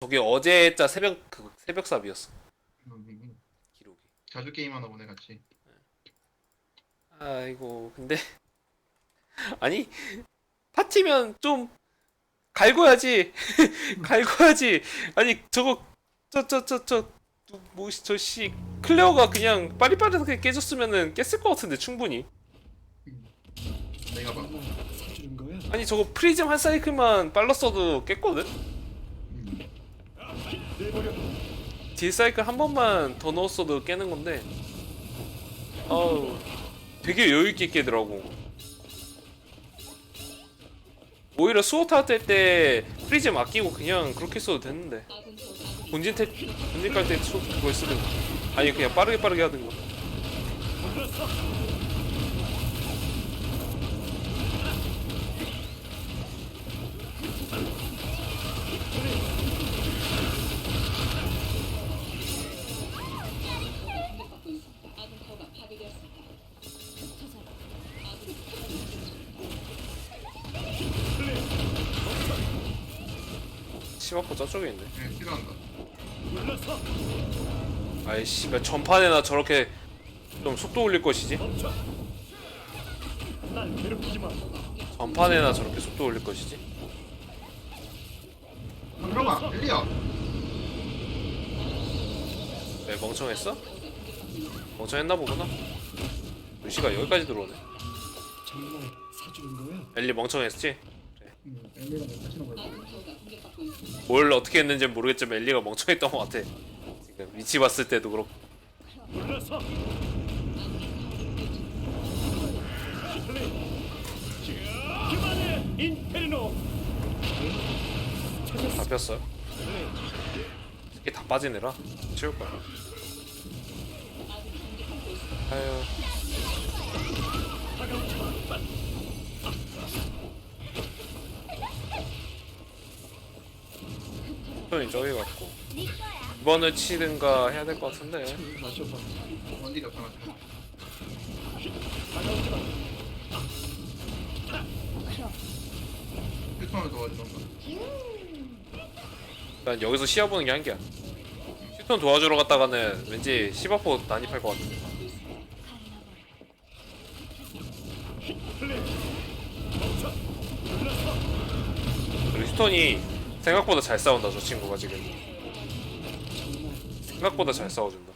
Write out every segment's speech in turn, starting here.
저게 어제자 새벽 그 새벽 삽이었어 음, 기록이. 자주 게임하나 보네 같이. 아이고 근데 아니 파티면 좀 갈궈야지 갈궈야지 아니 저거 저 저 저저 뭐저씨 클레어가 그냥 빠리빠리하게 깨졌으면은 깼을 것 같은데 충분히 내가 봐. 아니 저거 프리즘 한 사이클만 빨랐어도 깼거든 음. 딜 사이클 한 번만 더 넣었어도 깨는 건데. 어우 되게 여유있게 깨더라고. 오히려 수호타 뜰때 프리즘 아끼고 그냥 그렇게 써도 됐는데. 본진 태 본진 깔때 그걸 쓰든가 아니 그냥 빠르게 빠르게 하든가 시바포 저쪽에 있네 네, 싫어한다. 물러서. 아이씨 몇 전판에나 저렇게 좀 속도 올릴 것이지 멈춰. 날 괴롭히지 마. 전판에나 저렇게 속도 올릴 것이지 아, 들어가, 엘리야. 왜 멍청했어? 멍청했나 보구나 루시가 여기까지 들어오네 정말 사주는 거야? 엘리 멍청했지? 음, 엘리가 못 하시는 거야. 뭘 어떻게 했는지 모르겠지만 엘리가 멍청했던 것 같아. 지금 위치 봤을 때도 그렇고. 잡혔어요? 이게 다 빠지느라 치울 거야. 아유 손이 저기 갔고 이번을 치든가 해야 될 것 같은데. 난 여기서 시야 보는 게 한계야 휴톤 도와주러 갔다가는 왠지 시바포 난입할 것. 그리고 휴톤이 생각보다 잘 싸운다 저 친구가 지금 생각보다 잘 싸워준다.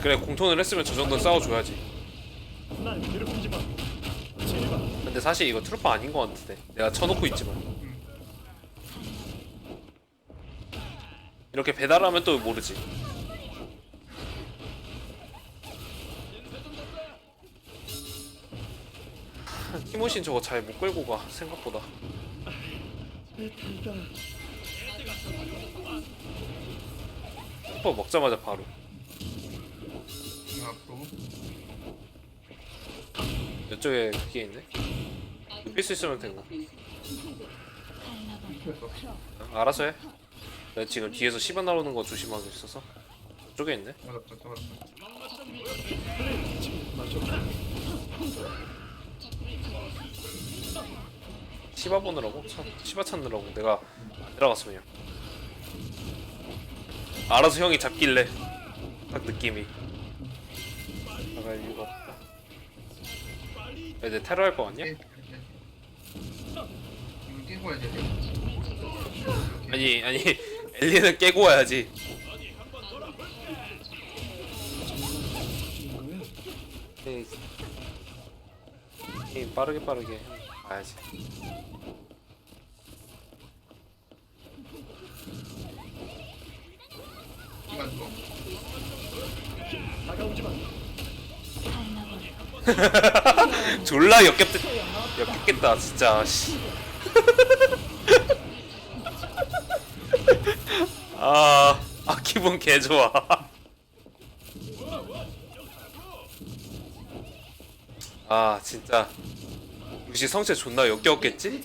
그래 공톤을 했으면 저 정도는 싸워줘야지. 근데 사실 이거 트루퍼 아닌 것 같은데 내가 쳐놓고 있지만 이렇게 배달하면 또 모르지 티모신 저거 잘 못 끌고 가 생각보다. 트루퍼 먹자마자 바로. 이쪽에 그게 있네 눕힐 수 있으면 되고. 알아서 해 내가 지금 뒤에서 시바 나오는 거 조심하고 있어서 저쪽에 있네 맞았다, 잡았다. 시바 보느라고 차, 시바 찾느라고 내가 안 들어갔으면 알아서 형이 잡길래 딱 느낌이 나갈 이유가 없다 왜내 테러 할거 같냐? 깨, 깨. 이거 깨고 와야 돼. 아니 아니 엘리는 깨고 와야지? 게임, 게임 빠르게 빠르게 가야지. 다가오지 마. 졸라 역겹 역겹겠다 진짜 씨. 아, 아 기분 개 좋아. 아 진짜 역시 성체 존나 역겨웠겠지?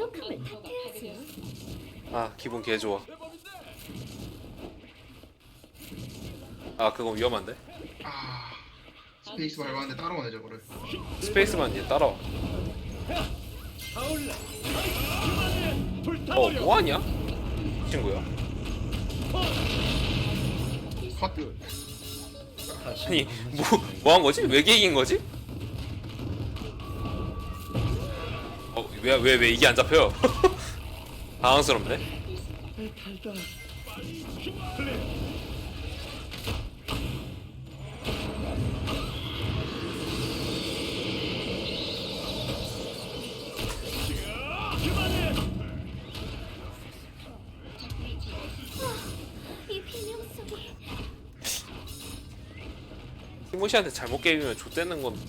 아 기분 개 좋아. 아 그건 위험한데? 아, 스페이스 밟았는데 따라오네 저거를. 스페이스만 얘 따라와. 어 뭐하냐? 친구야 컷. 아니 뭐 뭐 한 거지? 왜 이긴 거지? 왜왜 왜, 왜 이게 안 잡혀요? 당황스럽네 비명 속에 티모시한테 잘못 게임이면 좆되는 건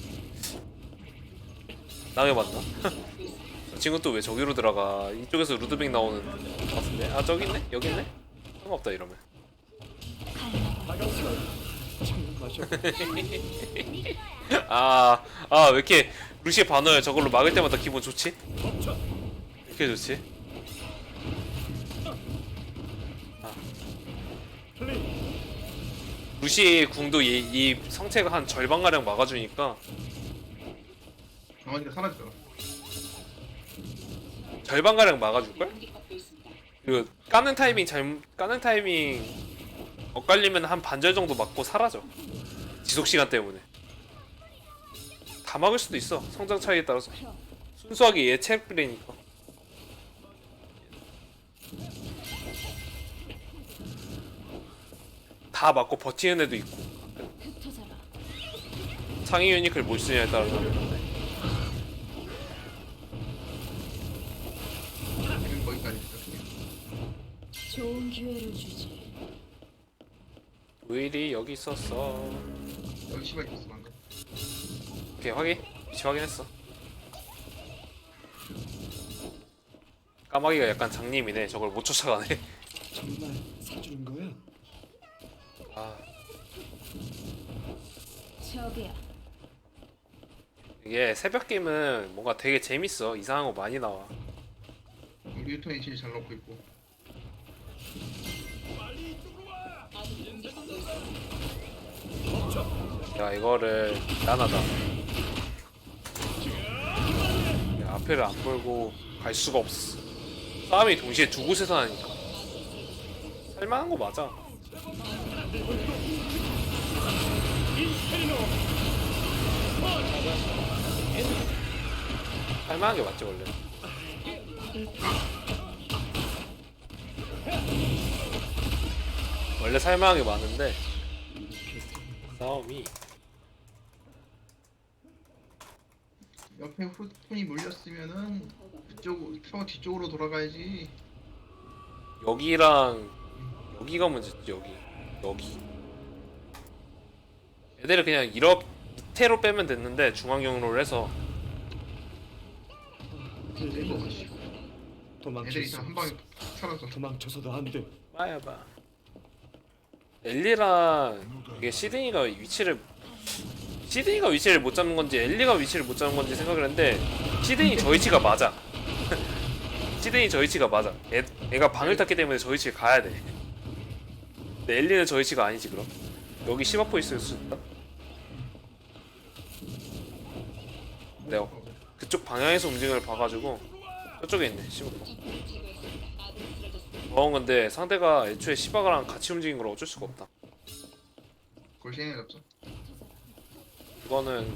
나왜 맞나? 저 친구 또왜 저기로 들어가 이쪽에서 루드빅 나오는 것 같은데 아 저기 있네? 여기 있네? 상관없다 이러면. 지금 마셔. 아아 왜 이렇게 루시의 반응을 저걸로 막을 때마다 기분 좋지? 이렇게 좋지? 플레이. 루시의 궁도 이, 이 성체가 한 절반가량 막아주니까 정원이가 사라지더라. 절반가량 막아줄걸? 그리고 까는 타이밍 잘 까는 타이밍 엇갈리면 한 반절 정도 맞고 사라져. 지속 시간 때문에. 다 막을 수도 있어 성장 차이에 따라서. 순수하게 예측 플레이니까. 다 맞고 버티는 애도 있고. 상위 유니크를 못 쓰냐에 따라 다르는데 지금 거기까지 있었어요. 좋은 기회를 주지. 우일이 여기 있었어. 여기 씨발 있었어 방금. 오케이 확인. 위치 확인했어. 까마귀가 약간 장님이네. 저걸 못 쫓아가네. 정말 사주는 거야? 아. 저기야 이게 새벽 게임은 뭔가 되게 재밌어. 이상한 거 많이 나와. 우리 유턴이 제일 잘 넣고 있고. 야 이거를 야, 앞에를 안 벌고 갈 수가 없어. 싸움이 동시에 두 곳에서 하니까. 살만한 거 맞아. 살만한 게 맞지 원래? 원래 살만한 게 많은데 싸움이 옆에 후톤이 물렸으면은 그쪽 터 뒤쪽으로 돌아가야지. 여기랑 여기가 문제지 여기 여기 애들을 그냥 이렇게 밑에로 빼면 됐는데 중앙 경로를 해서 이거 애들이 다한 없어. 방에 사라져. 도망쳐서도 안 돼. 빠야봐 엘리랑 이게 시드니가 위치를 시드니가 위치를 못 잡는 건지 엘리가 위치를 못 잡는 건지 생각을 했는데 시드니 저 위치가 맞아. 시드니 저 위치가 맞아. 애, 애가 방을 탔기 때문에 저 위치에 가야 돼. 근데 엘리는 저 위치가 아니지 그럼? 여기 시바포 있을 수 있다 내가 그쪽 방향에서 움직임을 봐가지고 저쪽에 있네 시바포. 어 근데 상대가 애초에 시바가랑 같이 움직인 걸 어쩔 수가 없다. 시행해 잡자. 이거는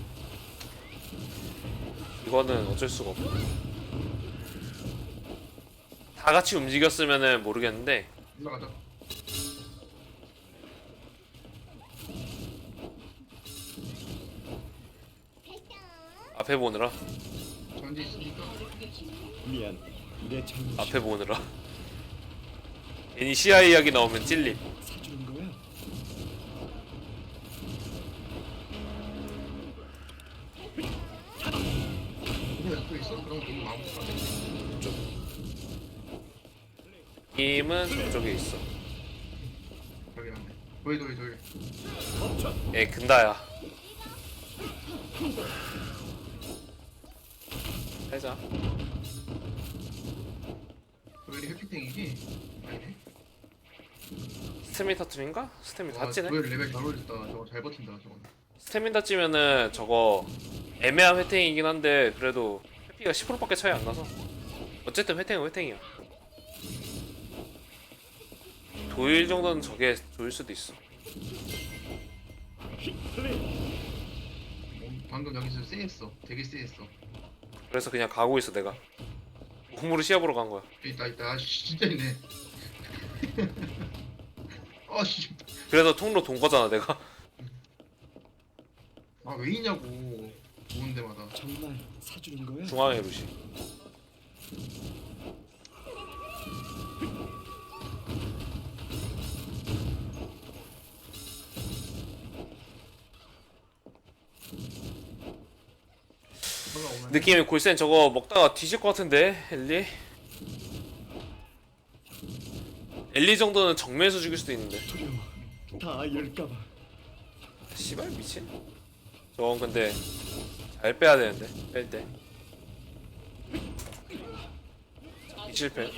이거는 어쩔 수가 없다 다 같이 움직였으면은 모르겠는데 올라가자. 앞에 보느라 전지 있으니까. 미안. 내 잘못. 앞에 보느라 괜히 시야 이야기 나오면 찔림 힘은 저쪽에 있어 저기 맞네. 도이 도이 도이. 얘 근다야 해자 도일이 해피탱이지? 아니네. 스태미 터트린가? 스태미 다 와, 찌네 도일 레벨 잘 올렸다. 저거 잘 버틴다. 저거. 스태민 다 찌면은 저거 애매한 회탱이긴 한데 그래도 회피가 10%밖에 차이 안 나서 어쨌든 회탱은 회탱이야 조일 정도는 저게 조일 수도 있어. 어, 방금 여기서 쎄했어. 되게 쎄했어. 그래서 그냥 가고 있어 내가 몸으로 시합으로 간 거야 있다 있다. 아, 씨, 진짜 있네. 아씨. 그래서 통로 돈 거잖아 내가 아왜 있냐고. 좋은 데마다. 정말 사주는 거야? 중앙에 루시 느낌이 골센 저거 먹다가 뒤질 것 같은데 엘리 엘리 정도는 정면에서 죽일 수도 있는데 두려워. 다 열까봐. 씨발 미친 저건 근데 잘 빼야 되는데 뺄때 실패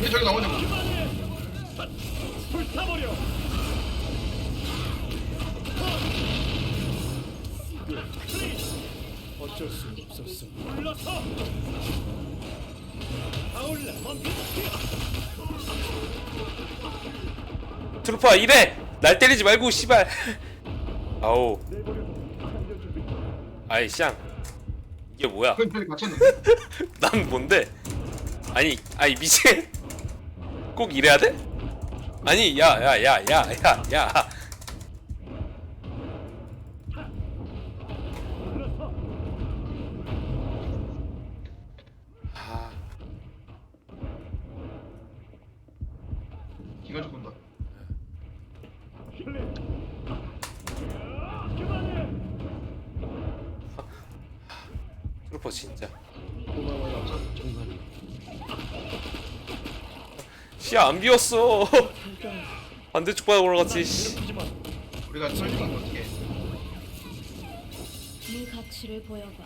왜 저기 나오냐고. 트루파 이래! 날 때리지 말고 씨발. 내버려. 아이 쌍 이게 뭐야? 갇혔는데. 난 뭔데? 아니 아니 미친. 꼭 이래야 돼? 아니 야 야 야 야 야 야 아 기가 죽는다. 플레이. 그만해. 트루퍼 진짜 고마워요. 정말. 비웠어 반대쪽 바닥 올라갔지 씨. 우리가 거 어떻게? 해? 네 가치를 보여봐.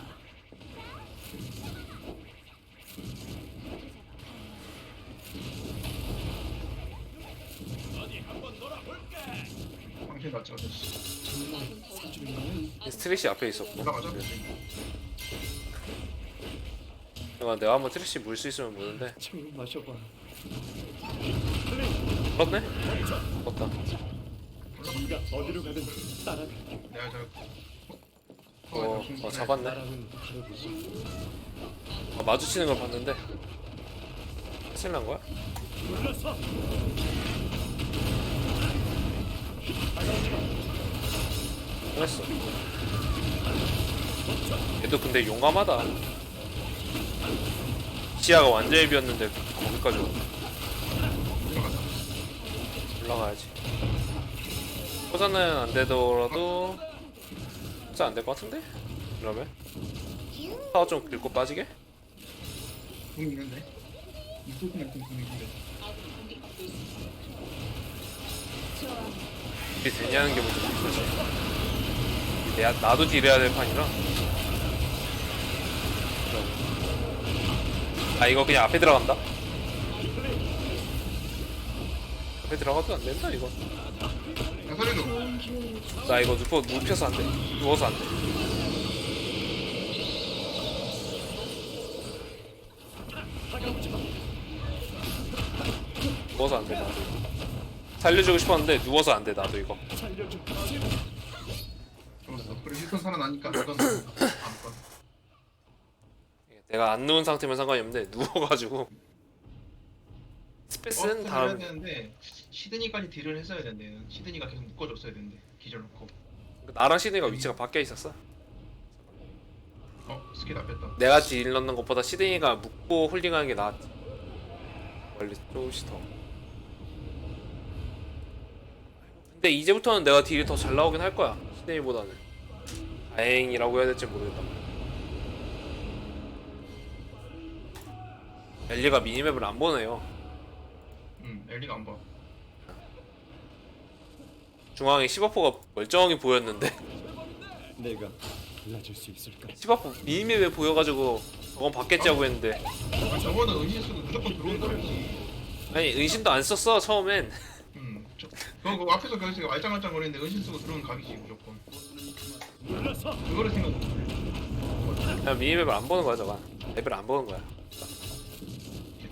사주는 거야? 스트레시 앞에 있었고 올라가자. 내가 내가 한번 트레시 물 수 있으면 무는데 마셔봐. 그렇네 맞다 네가 어디로 가든 따라갈게. 내가 저. 어, 어 잡았네. 아, 마주치는 걸 봤는데 실난 거야? 불러서. 그랬어 얘도 근데 용감하다 시야가 완전히 비었는데 거기까지 왔네. 올라가야지 호자는 안 되더라도 호자 안될 것 같은데? 그러면? 파워 좀 긁고 빠지게? 이쪽이면 궁 있는데. 좋아. 이게 되냐는 게 문제지 내가 나도 딜해야 될 판이라 아 이거 그냥 앞에 들어간다 앞에 들어가도 안 된다 이거 기회를 주. 나 이거 눕혀, 눕혀서 안돼 누워서 안돼. 누워서 안돼 나도 살려주고 싶었는데 누워서 안돼 나도 이거 살아나니까 봐. 내가 안 누운 상태면 상관이 없는데 누워가지고 스페이스는 해야 다음. 되는데 시드니까지 딜을 했어야 되는데 시드니가 계속 묶어줬어야 되는데 기절 놓고. 나랑 시드니가 위치가 바뀌어 있었어? 어 스킬 앞했다. 내가 딜 넣는 것보다 시드니가 묶고 홀딩하는 게 나았지. 원래 조금씩 더. 근데 이제부터는 내가 딜이 더 잘 나오긴 할 거야 시드니보다는. 다행이라고 해야 될지 모르겠다. 엘리가 미니맵을 안 보네요. 응 엘리가 안 봐. 중앙에 시바포가 멀쩡하게 보였는데 내가 달라질 수 있을까? 시바포 미니맵에 보여가지고 저건 받겠지 하고 했는데 아, 저거는 은신수도 무조건 들어온다. 아니 은신도 안 썼어 처음엔 음 그거 그거 앞에서 그래서 알짱알짱 거리는데 은신 쓰고 들어오는 각이지 무조건. 물러서 그거를 생각. 그냥 미니맵을 안 보는 거야 저거 레벨 안 보는 거야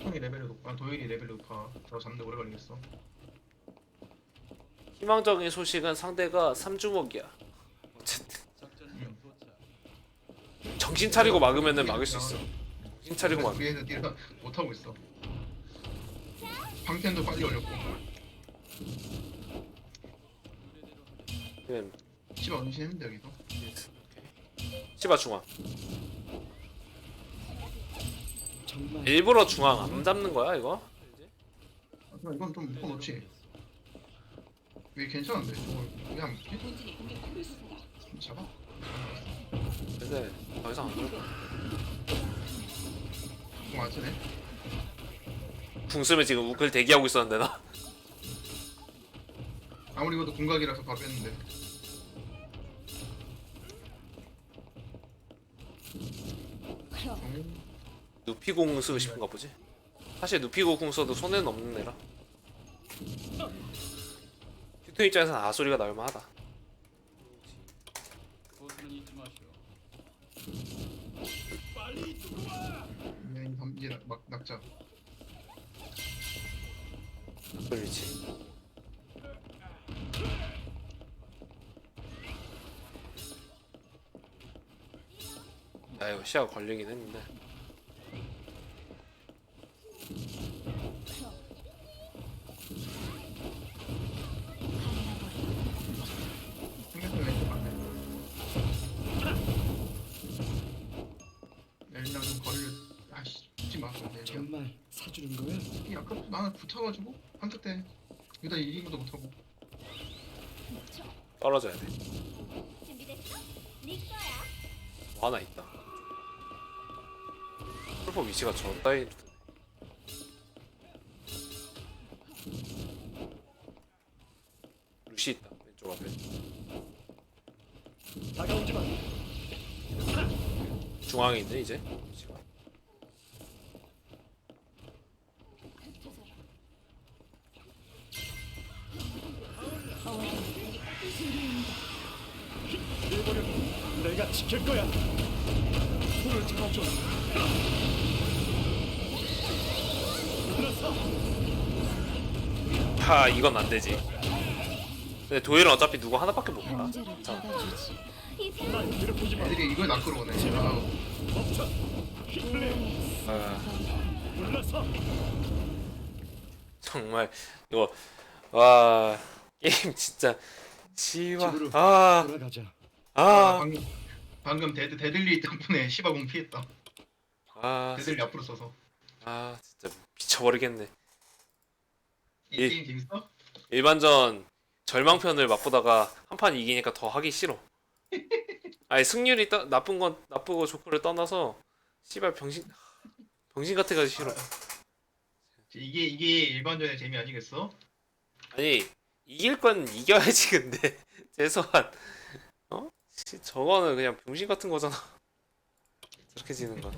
피통이 레벨이 높아, 도일이 레벨이 높아. 저 잡는데 오래 걸리겠어. 희망적인 소식은 상대가 삼주먹이야 어쨌든 음. 정신 차리고 막으면은 막을 수 있어 정신 차리고 막 위에서 딜을 못 하고 있어. 방템도 빨리 올렸고. 그냥 씨발 은신했는데 여기서. 시바 중앙 일부러 중앙 안 잡는 거야 이거? 아, 이건 좀 묶어놓지. 왜 괜찮은데? 저걸 왜 안 묶지? 좀 잡아. 근데 더 이상 안 그럴 거야 좀안 쓰네. 궁 쓰면 지금 우클 대기하고 있었는데 나 아무리 이것도 공각이라서 바로 뺐는데. 그럼 음, 누피공 쓰고 싶은가 보지? 사실 누피공 궁 써도 손해는 없는 애라. 휴토 입장에서는 아소리가 나올 만 하다. 그냥 이 담- 이제 낙- 막 낙자. 그렇지? 나 이거 시야가 걸리긴 했는데 아씨 붙지 마. 엘리랑. 정말 사주는 거야? 이 아까 나는 붙어가지고 한타 때 일단 이긴 것도 못하고 떨어져야 돼 준비됐어? 네 거야. 뭐 하나 있다 풀포 위치가 저 따위 루시 있다 왼쪽 앞에 다가오지 마. 중앙에 있네 이제 지킬 거야. 손을 잡아줘. 하 이건 안 되지 근데 도일은 어차피 누구 하나밖에 못 잡아주지. 날 괴롭히지 마. 애들이 이걸 낚으러 오네 아, 멈춰. 아. 정말 이거 와 게임 진짜 시와 집으로 아, 돌아가자. 아, 아, 방금 방금 데드 데들리 덕분에 시바공 피했다 아, 데들리 앞으로 써서 아, 진짜 미쳐버리겠네. 이 예. 게임 재밌어? 일반전 절망편을 맛보다가 한 판 이기니까 더 하기 싫어. 아니 승률이 떠, 나쁜 건 나쁘고 좋고를 떠나서 씨발 병신 병신 같아가지고 싫어. 이게 이게 일반전의 재미 아니겠어? 아니 이길 건 이겨야지 근데 최소한 어? 씨, 저거는 그냥 병신 같은 거잖아. 저렇게 지는 건.